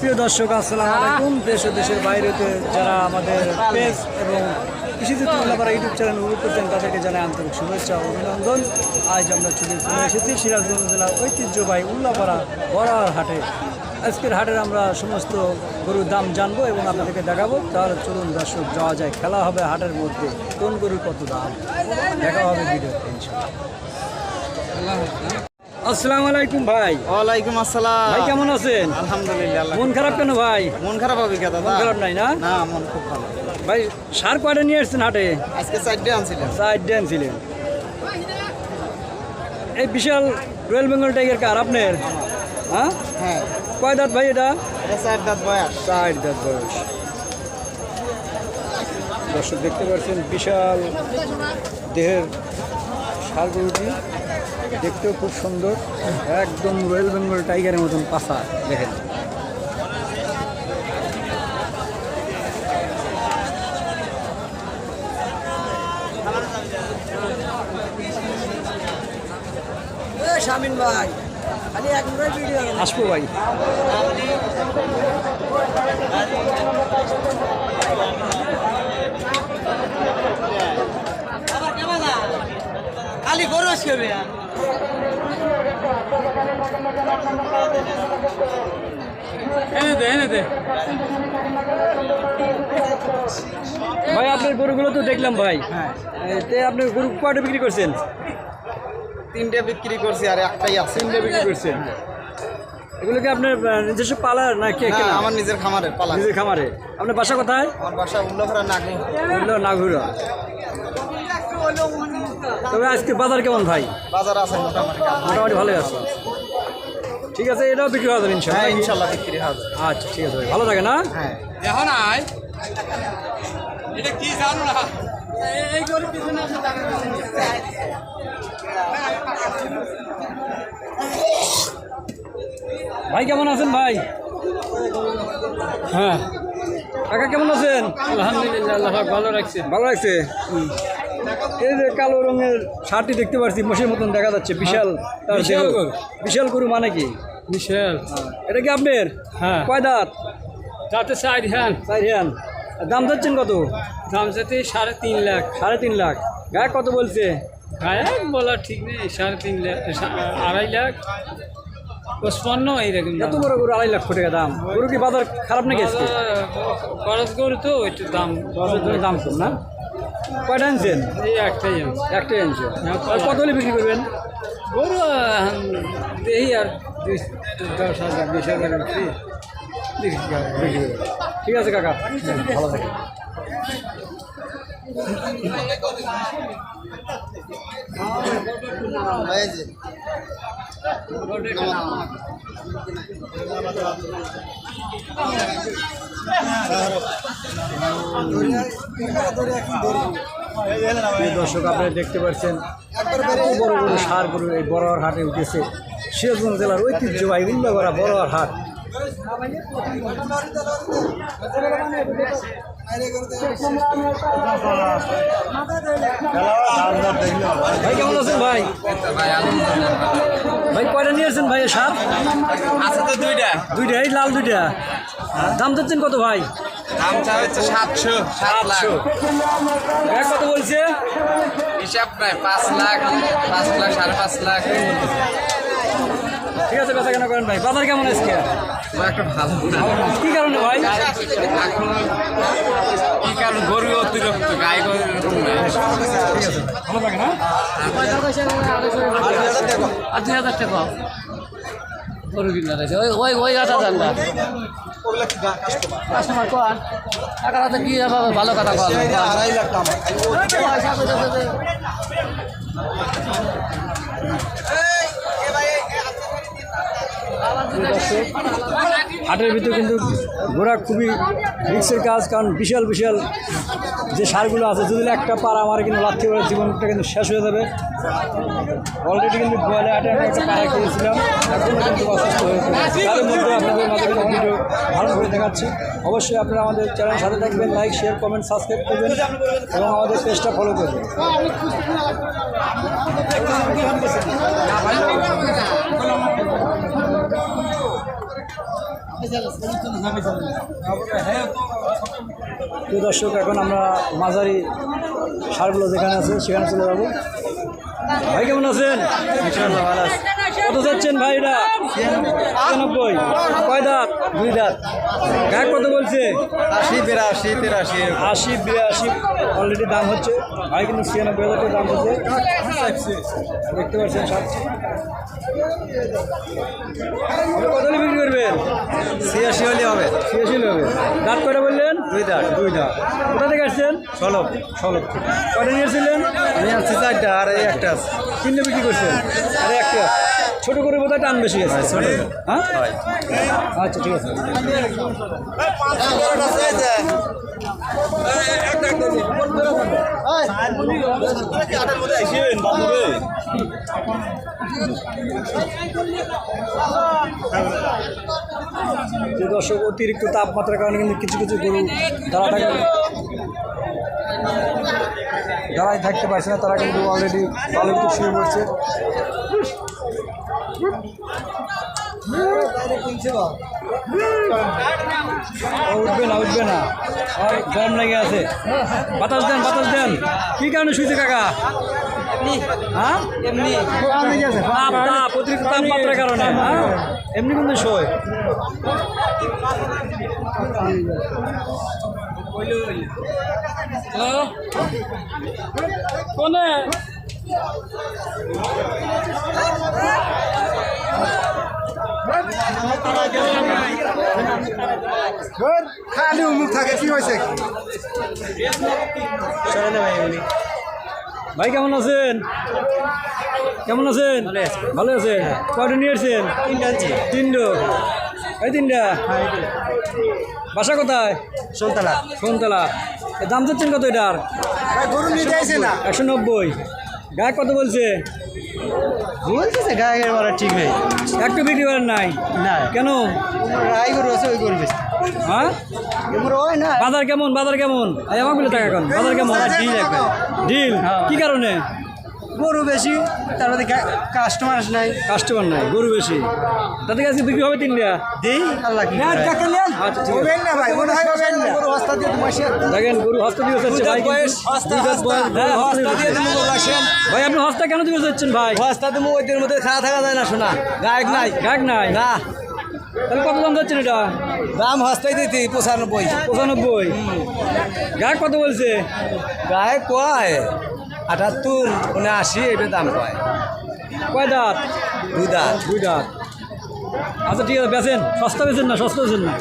প্রিয় দর্শক, আসসালামু আলাইকুম। দেশ ও দেশের বাইরেতে যারা আমাদের পেজ এবং কৃষিযুক্ত উল্লাপাড়া ইউটিউব চ্যানেল উপভোগ করছেন তাদেরকে জানাই আন্তরিক শুভেচ্ছা অভিনন্দন। আজ আমরা ছুটে চলে এসেছি সিরাজগঞ্জ জেলার ঐতিহ্যবাহী উল্লাপাড়া বড়ার হাটে। আজকের হাটের আমরা সমস্ত গরুর দাম জানব এবং আপনাদেরকে দেখাবো। তাহলে চলুন দর্শক, যাওয়া যায় খেলা হবে হাটের মধ্যে। কোন গরুর কত দাম? দেখা হবে ইনশাআল্লাহ। আসসালামু আলাইকুম ভাই। ওয়ালাইকুম আসসালাম। ভাই কেমন আছেন? আলহামদুলিল্লাহ মন খারাপ কেন ভাই? মন খারাপ হবে কে মন খারাপ নাই না? না মন খুব ভালো। ভাই সার কয়টা নিয়ে আসছেন হাটে? আজকে চারটে আনছিলেন সাইড ড্যান এই বিশাল রয়্যাল বেঙ্গল টাইগার কার আপনার? হ্যাঁ? হ্যাঁ। কয় দাঁত ভাই এটা? এটা চার দাঁত বয়স। ষাট দাঁত বয়স। দর্শক দেখতে পাচ্ছেন বিশাল দেহের ষাড় গরুটি দেখতেও খুব সুন্দর। একদম রয়্যাল বেঙ্গল টাইগারের মতন পাশা দেখেন। শামিন ভাই খালি এক ভিডিও আসব ভাই। খালি গরস করবে এনে দে এনে দে। ভাই আপনার গরুগুলো তো দেখলাম ভাই। তে আপনার গরু কয়টা বিক্রি করছেন? তিনটে বিক্রি করছি আর একটাই আছে। তিনটে বিক্রি করছেন। এগুলো কি আপনার নিজস্ব পালার না কে না আমার নিজের খামারের পালা। নিজের খামারে। আপনার বাসা কোথায়? আমার বাসা উল্লাফরা নাগু বলল নাগুরা তবে আজকে বাজার কেমন ভাই? বাজার আছে মোটামুটি। মোটামুটি ভালোই আছে। ঠিক আছে এটাও বিক্রি হবে হ্যাঁ ইনশাল্লাহ। ইনশাল্লাহ বিক্রি হবে আচ্ছা ঠিক আছে ভাই ভালো থাকে না হ্যাঁ। এখন আয়। এটা কি জানো না? ভাই কেমন আছেন ভাই? হ্যাঁ। কাকা কেমন আছেন? আলহামদুলিল্লাহ ভালো রাখছে। ভালো লাগছে? এই যে কালো রঙের শার্টটি দেখতে পাচ্ছি মোষের মতন দেখা যাচ্ছে বিশাল তার বিশাল দেহ। গরু। বিশাল গরু মানে কি? বিশাল। এটা কি আপনার? হ্যাঁ। কয় দাঁত? তাতে সাইড হ্যান তাই হ্যাঁ দাম যাচ্ছেন কত? দাম যাতে সাড়ে তিন লাখ। সাড়ে তিন লাখ। গায়ে কত বলছে? গায়ক বলা ঠিক নেই সাড়ে তিন লাখ সা- আড়াই লাখ। পঁচপান্ন এইরকম এত বড় গরু আড়াই লাখ টাকা দাম। গরু কি বাজার খারাপ নাকি আজকে? খরচ গরু তো একটু দাম দাম কম না? কয়টা আনছেন? এই একটাই একটাই আনছেন হ্যাঁ, আর কত হলে বিক্রি করবেন? গরু দেখি আর দশ হাজার বিশ হাজার বিক্রি বিক্রি করবেন। ঠিক আছে কাকা। ভালো থাকে এই দর্শক আপনারা দেখতে পাচ্ছেন বড় বড় সার গরু এই বড়োয়ার হাটে উঠেছে। সিরাজগঞ্জ জেলার ঐতিহ্যবাহী উল্লাগড়া বড়োয়ার হাট। ভাই কেমন আছেন ভাই? ভাই কয়টা নিয়ে আসছেন ভাই সার আছে তো দুইটা। দুইটা এই লাল দুইটা। দাম চাচ্ছেন কত ভাই? দাম চা হচ্ছে সাতশো সাত লাখ। কত বলছে? হিসাব নাই পাঁচ লাখ পাঁচ লাখ সাড়ে পাঁচ লাখ। ঠিক আছে বেচা কেনা করেন ভাই? বাজার কেমন আজকে? একটা ভালো না কি কারণে ভাই? এখন কি কারণ? গরু অতিরিক্ত গাই গরু এরকম না। ঠিক ভালো থাকে না? আর দুই হাজার টাকা। গরু কিনা রয়েছে ওই ওই ওই আট হাজার কাস্টমার কর। টাকা কি ভালো কথা কর আড়াই লাখ দাম হাটের ভিতরে কিন্তু ঘোরা খুবই রিক্সের কাজ, কারণ বিশাল বিশাল যে সারগুলো আছে, যদি একটা পার আমার কিন্তু লাথি করে জীবনটা কিন্তু শেষ হয়ে যাবে। অলরেডি কিন্তু গোয়ালে হাটে আমি একটা পাড়া খেয়েছিলাম এখন কিন্তু অসুস্থ হয়েছে মধ্যে আপনাদের মাঝে কিন্তু ভিডিও ভালো করে দেখাচ্ছি। অবশ্যই আপনারা আমাদের চ্যানেল সাথে থাকবেন লাইক শেয়ার কমেন্ট সাবস্ক্রাইব করবেন এবং আমাদের পেজটা ফলো করবেন। দর্শক এখন আমরা মাঝারি সারগুলো যেখানে আছে সেখানে চলে যাব। ভাই কেমন আছেন? কত যাচ্ছেন ভাই এটা ছিয়ানব্বই কয় দাঁত? দুই দাঁত। গায়ে কত বলছে? আশি বিরাশি তিরাশি। আশি বিরাশি। অলরেডি দাম হচ্ছে। ভাই কিন্তু ছিয়ানব্বই হাজার দাম হচ্ছে। দেখতে পাচ্ছেন আপনি কত বিক্রি করবেন? ছিয়াশি হলে হবে। ছিয়াশি হবে। দাঁত কয়টা বললেন? দুই দাঁত দুই দাঁত। কোথা থেকে আসছেন? নিয়েছিলেন আমি চারটা আর এই একটা তিনটে বিক্রি করছেন? আরে একটা ছোট করে বোধহয় টান বেশি আছে ছোট। হ্যাঁ? আচ্ছা ঠিক আছে। দর্শক অতিরিক্ত তাপমাত্রার কারণে কিন্তু কিছু কিছু গরু থাকে দাঁড়ায় থাকতে পারছে না তারা কিন্তু অলরেডি ভালো কিছু শুরু করছে ও উঠবে না উঠবে না। আর গরম লেগে আছে। বাতাস দেন বাতাস দেন। কি কারণে শুয়েছে কাকা? হ্যাঁ? এমনি তাপ তাপ অতিরিক্ত তাপমাত্রার কারণে। হ্যাঁ? এমনি কিন্তু শোয়। কোনে খালি উমুক থাকে কি হয়েছে ভাই কেমন আছেন? কেমন আছেন? ভালো আছেন? কয়টা নিয়ে আসছেন? তিনটো। এই তিনটা। বাসা কোথায়? সন্তালা। সোনতলা। দাম চাচ্ছেন কত এটার? গরু নিতে আসে না। একশো নব্বই। গায়ে কত বলছে? বলতেছে গায়ের বলা ঠিক নেই। একটু বিক্রি করেন নাই। না কেন? রাই গরু আছে ওই গরু হ্যাঁ? হয় বাজার কেমন? বাজার কেমন? আমার বলে টাকা এখন বাজার কেমন? Deal deal? কি কারণে? গরু বেশি তারপরে কাস্টমার নাই। কাস্টমার নাই গরু বেশি। তাদের কাছে বিক্রি হবে তিনটা দেই আল্লাহ কি। আচ্ছা ঠিক আছে। না ভাই মনে হয় হবেন না। গরু হস্তা দিয়ে তোমার দেখেন গরু হস্তা দিয়ে যাচ্ছে ভাই হস্তা হ্যাঁ গরু হস্তা দিয়ে। তুমি গরু ভাই আপনি হস্তা কেন দিয়ে যাচ্ছেন ভাই? হস্তা তুমি ওইদের মধ্যে খাওয়া থাকা যায় না শোনা। গায়ক নাই। গায়ক নাই? না। তাহলে কত দাম যাচ্ছেন এটা? দাম হস্তাই দিতে পঁচানব্বই। পঁচানব্বই। গায়ক কত বলছে? গায়ক কয়? আটাত্তর উনআশি এটা দাম কয়? কয় দাঁত? দুই দাঁত। দুই দাঁত। আচ্ছা ঠিক আছে বেছেন সস্তা বেছেন না সস্তা বেছেন না?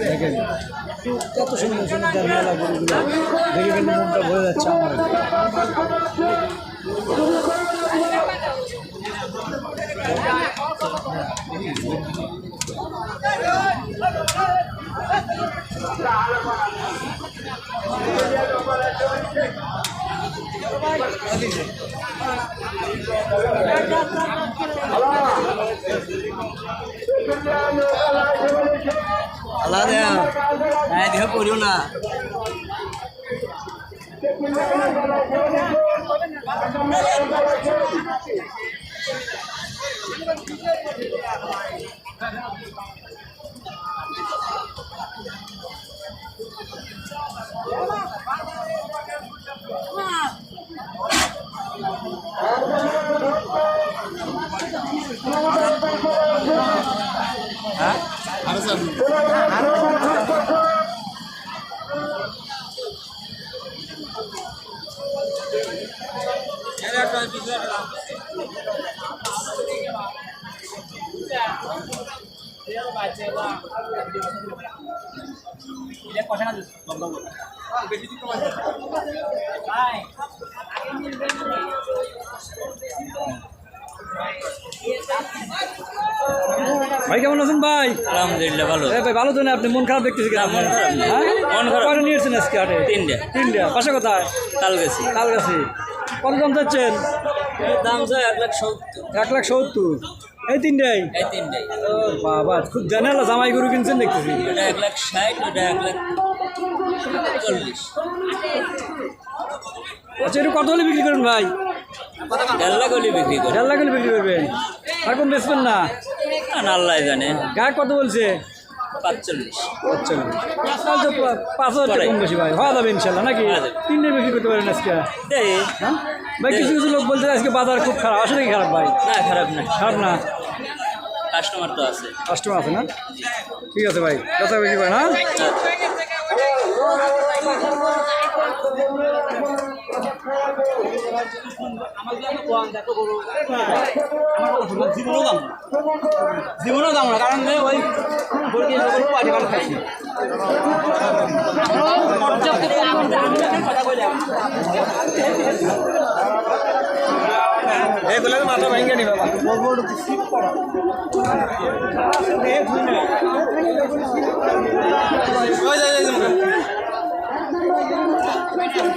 দেখেন কত সুন্দর সুন্দর মেলা গরুগুলো। দেখে কিন্তু মনটা ভরে যাচ্ছে আমার। আল্লাহ দেয়া হ্যাঁ দেহ করিও না ভাই কেমন আছেন ভাই? আলহামদুলিল্লাহ ভালো। ভাই ভালো তো না আপনি মন খারাপ দেখতেছি কেন? মন খারাপ। হ্যাঁ? মন খারাপ। নিয়েছেন আজকে হাটে? তিনটে। তিনটা। বাসা কোথায়? তাল গেছি কাল গেছি কত দাম চাচ্ছেন? দাম যায় এক লাখ সত্তর। এক লাখ সত্তর। এই তিনটাই? এই তিনটাই। বাবা খুব জানালা জামাই গরু কিনছেন দেখতেছি। এক লাখ ষাট ওটা এক লাখ চল্লিশ আচ্ছা এটা কত হলে বিক্রি করবেন ভাই? দেড় লাখ হলে বিক্রি করে। দেড় লাখ হলে বিক্রি করবেন। আর কম বেচবেন না? না আল্লাহ জানে। গায়ে কত বলছে? পাঁচচল্লিশ। তাহলে তো পাঁচ হাজার কম বেশি ভাই। হওয়া যাবে ইনশাল্লাহ নাকি? তিনটে বিক্রি করতে পারেন আজকে। হ্যাঁ? ভাই কিছু কিছু লোক বলছে আজকে বাজার খুব খারাপ। আসলে কি খারাপ ভাই? না খারাপ না। খারাপ না? কাস্টমার তো আছে। কাস্টমার আছে না? ঠিক আছে ভাই। কথা বিক্রি করেন হ্যাঁ। জীবনও দাম না কারণ ওই খাচ্ছি এগুলো মাথা ভেঙে নি বাবা ওই যাই যাই করে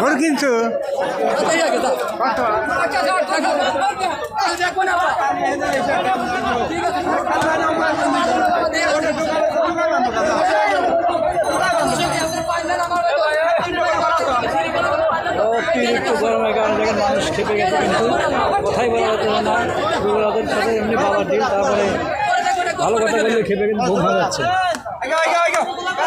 ঘর কিনছো? অতিরিক্ত গরমের কারণে দেখেন মানুষ খেপে গেছে কিন্তু কথাই বলা হচ্ছে না। এগুলো সাথে এমনি বাবার দিন, তারপরে ভালো কথা বললে খেপে কিন্তু ঘুম হয়ে যাচ্ছে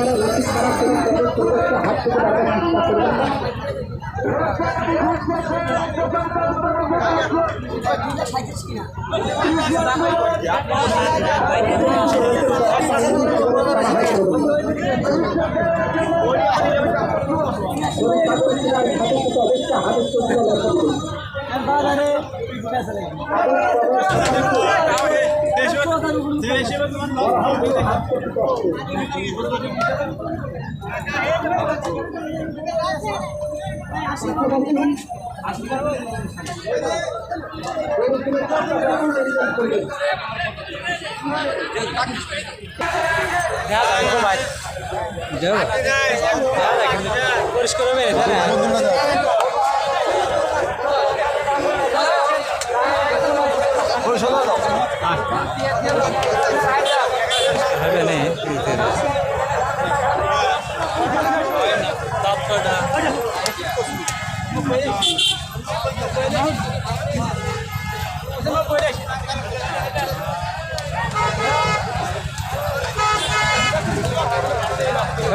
আপনারা লাঠি খারাপ করে তাদের প্রত্যেকটা হাত থেকে রাখার চেষ্টা করবেন হাতের প্রত্যেকটা লক্ষ্য করুন পরিষ্কার হবে পরিষ্কার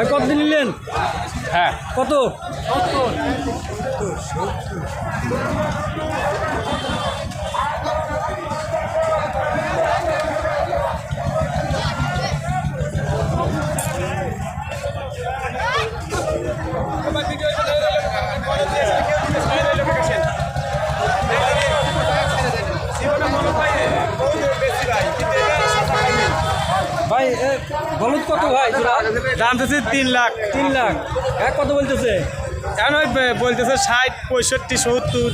কত নিলেন? হ্যাঁ। কত? ভাই বলদ কত ভাই? দাম চাচ্ছে তিন লাখ। তিন লাখ। এক কত বলতেছে? এখন ওই বলতেছে ষাট পঁয়ষট্টি সত্তর।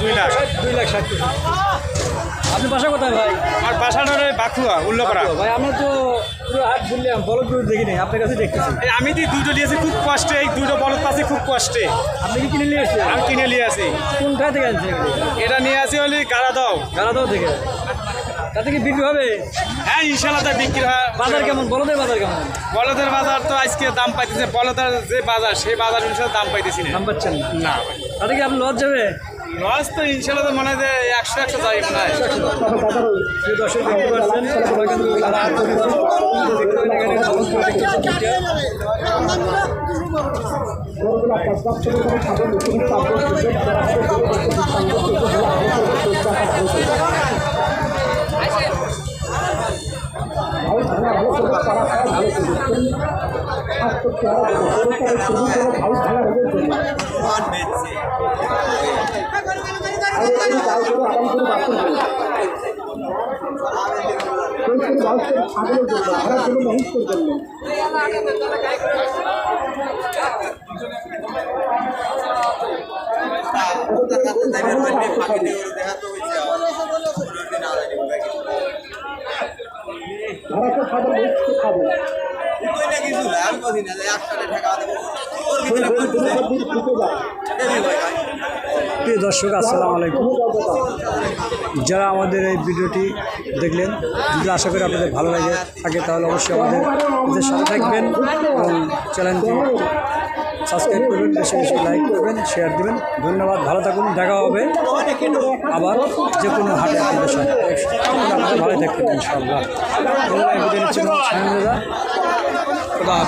দুই লাখ। দুই লাখ ষাট। আপনি বাসা কোথায় ভাই? আর বাসাটা বাঁকুড়া উল্লপাড়া। ভাই আমরা তো পুরো হাট ঘুরলাম বলদ গরু দেখি নাই আপনার কাছে দেখতেছি। আমি যে দুটো নিয়েছি খুব কষ্টে এই দুটো বলদ পাচ্ছি খুব কষ্টে। আপনি কি কিনে নিয়ে এসছেন আমি কিনে নিয়ে আসি। কোনটা থেকে আনছেন এটা নিয়ে আসি হলে গাড়া দাও গালাদাও থেকে। তাতে কি বিক্রি হবে? হ্যাঁ ইনশাল্লাহ তাই বিক্রি হয়। বাজার কেমন? বলদের বাজার কেমন? বলদের বাজার তো আজকে দাম পাইতেছে বলদের যে বাজার সেই বাজার অনুসারে দাম পাইতেছি না। দাম পাচ্ছেন না? না। তাতে কি আপনি লস যাবে? লস তো ইনশাল্লাহ তো মনে হয় যে একশো একশো যাই মনে হয়। দর্শক দেখতে পাচ্ছেন সবাই প্রিয় দর্শক, আসসালামু আলাইকুম। যারা আমাদের এই ভিডিওটি দেখলেন, যদি আশা করি আপনাদের ভালো লাগে, থাকে তাহলে অবশ্যই আমাদের আমাদের সাথে থাকবেন এবং চ্যানেলটি সাবস্ক্রাইব করবেন, বেশি বেশি লাইক করবেন শেয়ার দেবেন। ধন্যবাদ, ভালো থাকুন, দেখা হবে আবার যে কোনো হাটে আপনাদের সাথে। ভালো থাকবেন, ইনশাআল্লাহ। এবং